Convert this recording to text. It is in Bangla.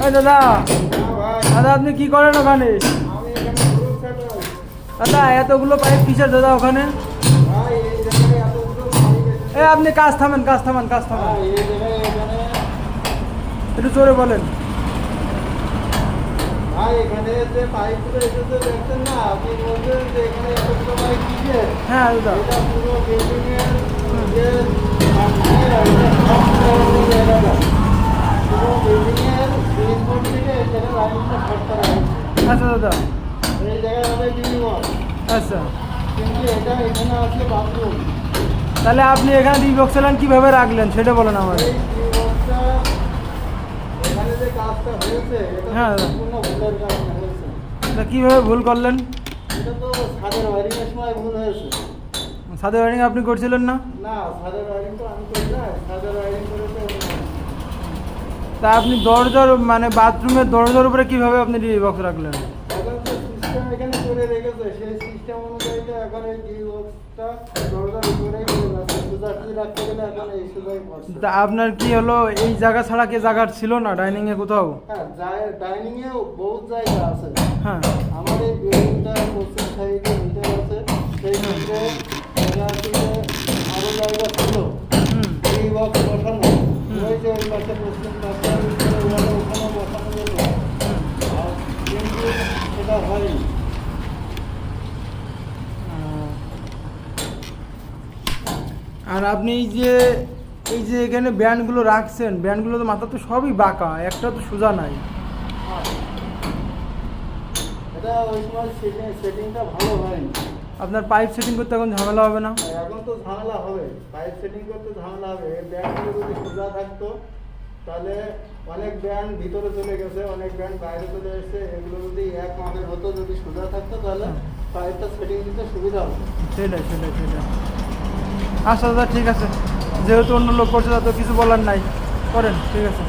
দাদা দাদা আপনি কি করেন ওখানে? দাদা এতগুলো পাইপ কিসের দাদা ওখানে? এ আপনি কাজ থামেন কাজ থামান কাজ থামান। একটু জোরে বলেন। ভাই এখানে যে পাইপগুলো এসেছে দেখছেন না আপনি বলছেন যে এখানে এতগুলো পাইপ কিসের হ্যাঁ দাদা এটা পুরো বিল্ডিং এর যে মাটির আর এটা সব পুরো জায়গাটা পুরো বিল্ডিং এর গ্রিন বোর্ড থেকে এই জায়গায় লাইনটা শর্ট করা হয়েছে আচ্ছা দাদা। এই জায়গায় হবে আচ্ছা। কিন্তু এটা এখানে বাথরুম তাহলে আপনি এখানে লাইন কীভাবে রাখলেন? সেটা বলেন আমার এই এখানে যে কাজটা হয়েছে এটা হ্যাঁ। সম্পূর্ণ ভুলের কারণে হয়েছে। তা কীভাবে ভুল করলেন? এটা তো ছাদের ওয়ারিং এর সময় ভুল হয়েছে। আপনি করছিলেন না? না ছাদের ওয়ারিং তো আমি করি না ছাদের ওয়ারিং করেছে অন্য। তা আপনি দরজার মানে বাথরুমের দরজার উপরে কীভাবে আপনি ডি বক্স রাখলেন? এখন করে রেখেছে সেই সিস্টেম অনুযায়ী এখন এই ডি বক্সটা দরজার পড়ছে তা আপনার কি হলো এই জায়গা ছাড়া কি জায়গা ছিল না ডাইনিংয়ে কোথাও? হ্যাঁ ডাইনিং এও বহুত জায়গা আছে। হ্যাঁ। আমার ওখানে বসানো যেত কিন্তু সেটা হয়নি। আর আপনি এই যে এই যে এখানে ব্যান্ডগুলো রাখছেন ব্যান্ডগুলো তো মাথা তো সবই বাঁকা একটা তো সোজা নাই। এটা ওই সময় সেটিং সেটিংটা ভালো হয়নি। আপনার পাইপ সেটিং করতে এখন ঝামেলা হবে না? এখন তো ঝামেলা হবে পাইপ সেটিং করতে ঝামেলা হবে। ব্যান্ডগুলো যদি সোজা থাকতো তাহলে অনেক ব্যান্ড ভিতরে চলে গেছে অনেক ব্যান্ড বাইরে চলে এসেছে এগুলো যদি এক মাপের হতো যদি সোজা থাকতো তাহলে পাইপটা সেটিং দিতে সুবিধা হতো। সেটাই সেটাই সেটাই। আচ্ছা দাদা ঠিক আছে। যেহেতু অন্য লোক করছে তা তো কিছু বলার নাই। করেন ঠিক আছে।